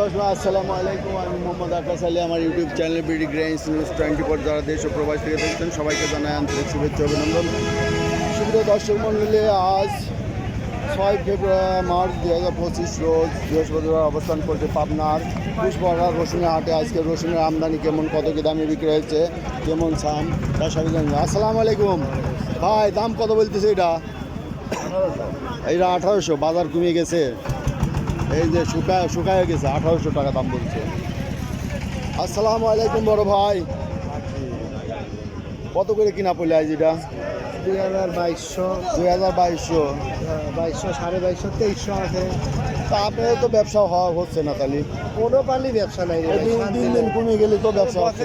দর্শক আসসালামু আলাইকুম। আমি মোহাম্মদ আকাশ আলী আমার YouTube channel BD greens news twenty four যারা দেশ ও প্রবাস থেকে দেখছেন সবাইকে জানাই আন্তরিক শুভেচ্ছা অভিনন্দন। সুপ্রিয় দর্শক মণ্ডলী আজ ছয় ফেব্রুয়ারি মার্চ দুই হাজার পঁচিশ রোজ বৃহস্পতিবার অবস্থান করছে পাবনার পুষ্পহার রসুনের হাটে আজকে রসুনের আমদানি কেমন কত কি দামে বিক্রি হয়েছে কেমন সাম তার সবই জানব। আসসালামু আলাইকুম। ভাই দাম কত বলতেছে এটা? এইটা আঠারোশো বাজার কমে গেছে। এই যে শুকায় শুকায় গেছে আঠারোশো টাকা দাম বলছে। আসসালামু আলাইকুম বড় ভাই। কত করে কিনা পড়লে আজ এটা দুই হাজার বাইশশো। দুই হাজার বাইশশো। বাইশশো সাড়ে বাইশশো তেইশশো আছে। তা আপনাদের তো ব্যবসা হওয়া হচ্ছে না তাহলে? কোনো পালি ব্যবসা নাই দিন দিন দিন কমে গেলে তো ব্যবসা হচ্ছে।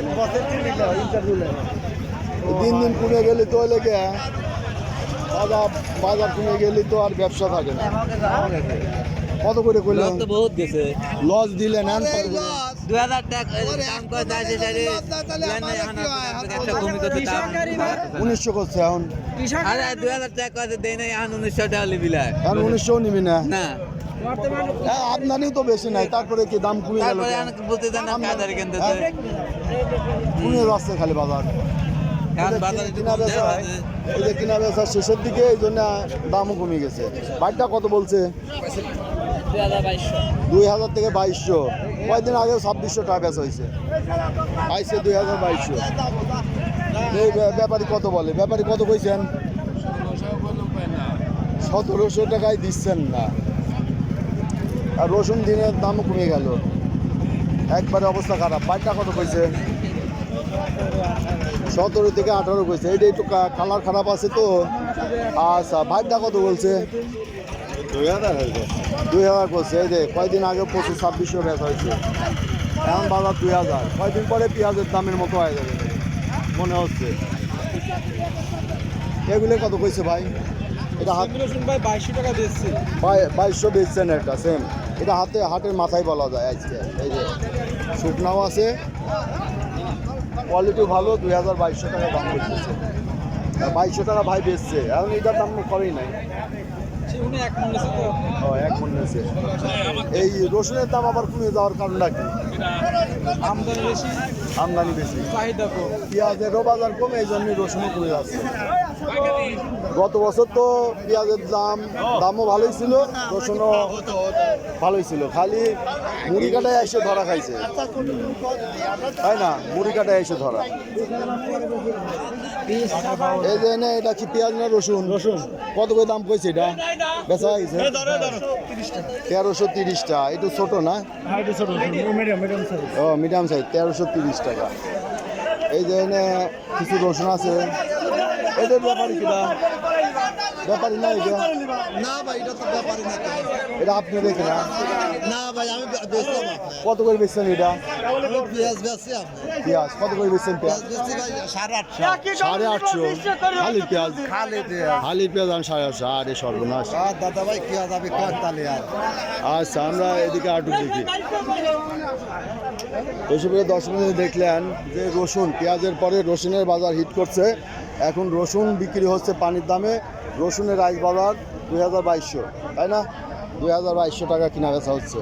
দিন দিন কমে গেলে তো লেগে বাজার বাজার কমে গেলে তো আর ব্যবসা থাকে না। কত করে করলে? লস তো বহুত গেছে। লস দিলে নেন দু হাজার টাকা উনিশশো করছে এখন। আরে দু হাজার টাকা দেয় নাই এখন উনিশশো টাকা এখন উনিশশো নিবি না? না। হ্যাঁ, আমদানিও তো বেশি নাই তারপরে কি দাম কমে গেল না? কমে যাচ্ছে খালি বাজার। কিনা বেচা শেষের দিকে এই জন্য দামও কমে গেছে। বাড়িটা কত বলছে? দুই হাজার থেকে বাইশশো। কয়েকদিন আগে ছাব্বিশশো টাকা বেচা হয়েছে। আইসে দুই হাজার বাইশশো। এই ব্য- ব্যাপারী কত বলে? ব্যাপারী কত কইছেন? সতেরোশো টাকায় দিচ্ছেন না। আর রসুন দিনের দামও কমে গেল। একবারে অবস্থা খারাপ। বাড়িটা কত কইছে? সতেরো থেকে আঠারো কইছে। এইটা একটু কালার খারাপ আছে তো। আচ্ছা ভাইটা কত বলছে? দুই হাজার দুই হাজার করছে এই যে কয়দিন আগে পঁচিশ ছাব্বিশশো বেচা হয়েছে। এখন বাজার দুই হাজার। কয়দিন পরে পেঁয়াজের দামের মতো হয়ে যাবে মনে হচ্ছে। এগুলো কত কইছে ভাই? এটা হাত ভাই বাইশশো টাকা দিচ্ছি বাই- বাইশশো বেচছেন একটা সেম। এটা হাতে হাটের মাথায় বলা যায় আজকে। এই যে শুকনাও আছে। কোয়ালিটি ভালো দুই হাজার বাইশশো টাকা দাম করতেছে। বাইশশো টাকা ভাই বেচছে। এখন এটার দাম করেই নাই। উনি এক মনে তো ও এক মনে হয়েছে এই রসুনের দাম আবার কমে যাওয়ার কারণটা কি? আমদানি বেশি। আমদানি বেশি। চাহিদা কম। পেঁয়াজেরও বাজার কমে এই জন্যই রসুনও কমে যাচ্ছে। গত বছর তো পেঁয়াজের দাম দামও ভালোই ছিল রসুনও ভালোই ছিল। খালি মুড়ি কাটায় এসে ধরা খাইছে। তাই না? মুড়ি কাটায় এসে ধরা। এই যে না এটা কি পেঁয়াজ না রসুন? রসুন। কত করে দাম কইছে এটা? বেচা হয়েছে? তেরোশো তিরিশটা। একটু ছোট না? মিডিয়াম মিডিয়াম সাইজ ও মিডিয়াম সাইজ তেরোশো তিরিশ টাকা। এই যে এনে কিছু রসুন আছে। এদের ব্যাপারই কিনা ব্যাপারই না এটা না ভাই এটা তো ব্যাপারই না এটা আপনি দেখে না না ভাই আমি বেচলাম কত করে বেচছেন এটা? পেঁয়াজ বেচছি পেঁয়াজ কত করে বেচছেন পেঁয়াজ? পেঁয়াজ বেচছি ভাই সাড়ে আটশো। সাড়ে আটশো। খালি পেঁয়াজ। খালি পেঁয়াজ। খালি পেঁয়াজ আমি সাড়ে আটশো। আরে সর্বনাশ। আর দাদা ভাই কি হবে কয়েকতালি আর। আচ্ছা আমরা এদিকে আটু দেখি। রসুনের দশ মিনিট দেখলেন যে রসুন পেঁয়াজের পরে রসুনের বাজার হিট করছে। এখন রসুন বিক্রি হচ্ছে পানির দামে। রসুনের রাইস বাজার দুই হাজার বাইশশো। তাই না? দুই হাজার বাইশশো টাকা কিনা বেচা হচ্ছে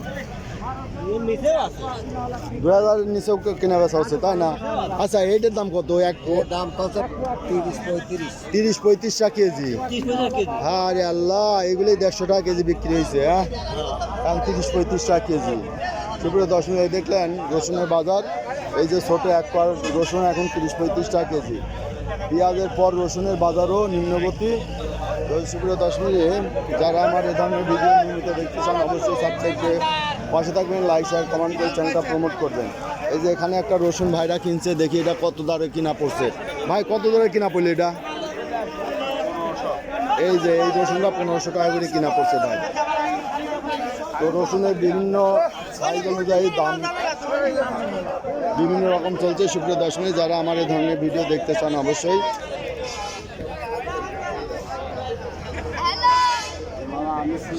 দুই হাজার নিচেও কেনা বেচা হচ্ছে তাই না? আচ্ছা এইটার দাম কত? এক দাম তিরিশ পঁয়ত্রিশ। তিরিশ পঁয়ত্রিশ টাকা কেজি। আরে আল্লাহ এগুলি দেড়শো টাকা কেজি বিক্রি হয়েছে হ্যাঁ? এখন তিরিশ পঁয়ত্রিশ টাকা কেজি। সুপ্রিয় দশ মিনিট দেখলেন রসুনের বাজার। এই যে ছোট এক পার রসুন এখন তিরিশ পঁয়ত্রিশ টাকা কেজি। পেঁয়াজের পর রসুনের বাজারও নিম্নগতি। দশ মিনিটে যারা আমার এ ধরনের ভিডিও নিয়মিত দেখতে চান, অবশ্যই সাবস্ক্রাইব করে পাশে থাকবেন লাইক শেয়ার কমেন্ট করে চ্যানেলটা প্রমোট করবেন। এই যে এখানে একটা রসুন ভাইরা কিনছে, দেখি এটা কত দরে কিনা পড়ছে। ভাই, কত দরে কিনা পড়ল এটা? এই যে, এই রসুনটা পনেরোশো টাকা করে কিনা পড়ছে ভাই। তো রসুনের বিভিন্ন সাইজ অনুযায়ী দাম বিভিন্ন রকম চলছে। সুপ্রিয় দশমী যারা আমার এই ধরনের ভিডিও দেখতে চান, অবশ্যই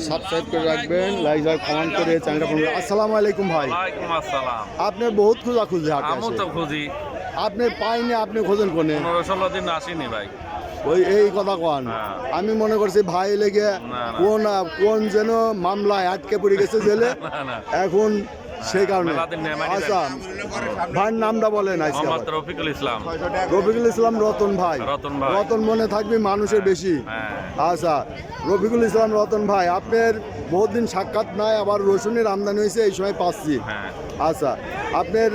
সাবস্ক্রাইব করে রাখবেন লাইক আর কমেন্ট করে চ্যানেলটা ফোন আসসালামু আলাইকুম ভাই। ওয়ালাইকুম আসসালাম। আপনি বহুত খোঁজা খুঁজে হাটে আমও তো। খুঁজি। আপনি পাইনি আপনি খোঁজেন কোনে? পনেরো ষোলো দিন আসিনি ভাই। ওই এই কথা কন। হ্যাঁ। আমি মনে করছি ভাই লেগে। কোন কোন যেন মামলায় আটকে পড়ে গেছে জেলে। এখন সেই কারণে। আচ্ছা ভাইয়ের নামটা বলেন। আজকে মোহাম্মদ রফিকুল ইসলাম। রফিকুল ইসলাম রতন ভাই। রতন ভাই। রতন মনে থাকবে মানুষের বেশি। হ্যাঁ। আচ্ছা রফিকুল ইসলাম রতন ভাই আপনার বহুদিন সাক্ষাৎ নাই আবার রসুনের আমদানি হয়েছে এই সময় পাচ্ছি। হ্যাঁ। আচ্ছা আপনার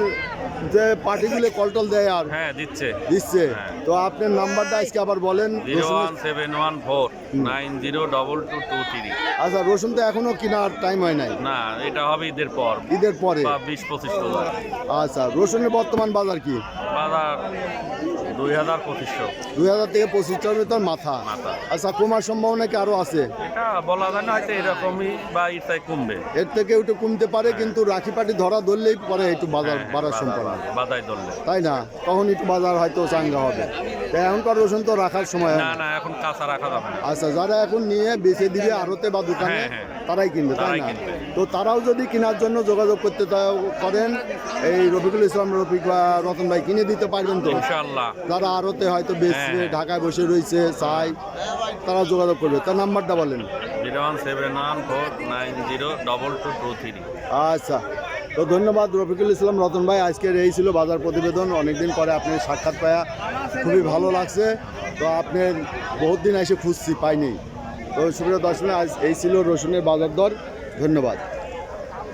যে পার্টিগুলো কলটল দেয় আর। হ্যাঁ দিচ্ছে। দিচ্ছে। হ্যাঁ। তো আপনার নাম্বারটা আজকে আবার বলেন আচ্ছা রসুন তো এখনও কেনার টাইম হয় নাই। না এটা হবে ঈদের পর। ঈদের পরে। বিশ পঁচিশ আচ্ছা রসুনের বর্তমান বাজার কি? বাজার দুই হাজার পঁচিশশো। দুই হাজার থেকে ভিতর মাথা। আচ্ছা কমার সম্ভাবনা কি আরও আছে? এটা বলা যায় না হয়তো এরকমই বা কমবে। এর থেকে একটু কমতে পারে কিন্তু রাখি পাটি ধরা ধরলেই পরে একটু বাজার হ্যাঁ, বাড়ার সম্ভাবনা বাজায় ধরলে। তাই না? তখন একটু বাজার হয়তো চাঙ্গা হবে। এখনকার রসুন তো রাখার সময়। না না। এখন কাঁচা রাখা যাবে আচ্ছা যারা এখন নিয়ে বেচে দিবে আড়তে বা দোকানে হ্যাঁ, হ্যাঁ। তারাই কিনবে তাই না। তো তারাও যদি কেনার জন্য যোগাযোগ করতে করেন এই রফিকুল ইসলাম রফিক বা রতন ভাই কিনে দিতে পারবেন তো? ইনশাআল্লাহ। যারা আরতে হয়তো বেচছে হ্যাঁ, হ্যাঁ। ঢাকায় বসে রয়েছে চাই তারা যোগাযোগ করবে। তার নাম্বারটা বলেন। আচ্ছা তো ধন্যবাদ রফিকুল ইসলাম রতন ভাই। আজকের এই ছিল বাজার প্রতিবেদন। অনেকদিন পরে আপনি সাক্ষাৎ পায়া খুবই ভালো লাগছে। তো আপনার বহুত দিন এসে খুঁজছি পাইনি। তো সুপ্রিয় দর্শনে আজ এই ছিল রসুনের বাজার দর। ধন্যবাদ।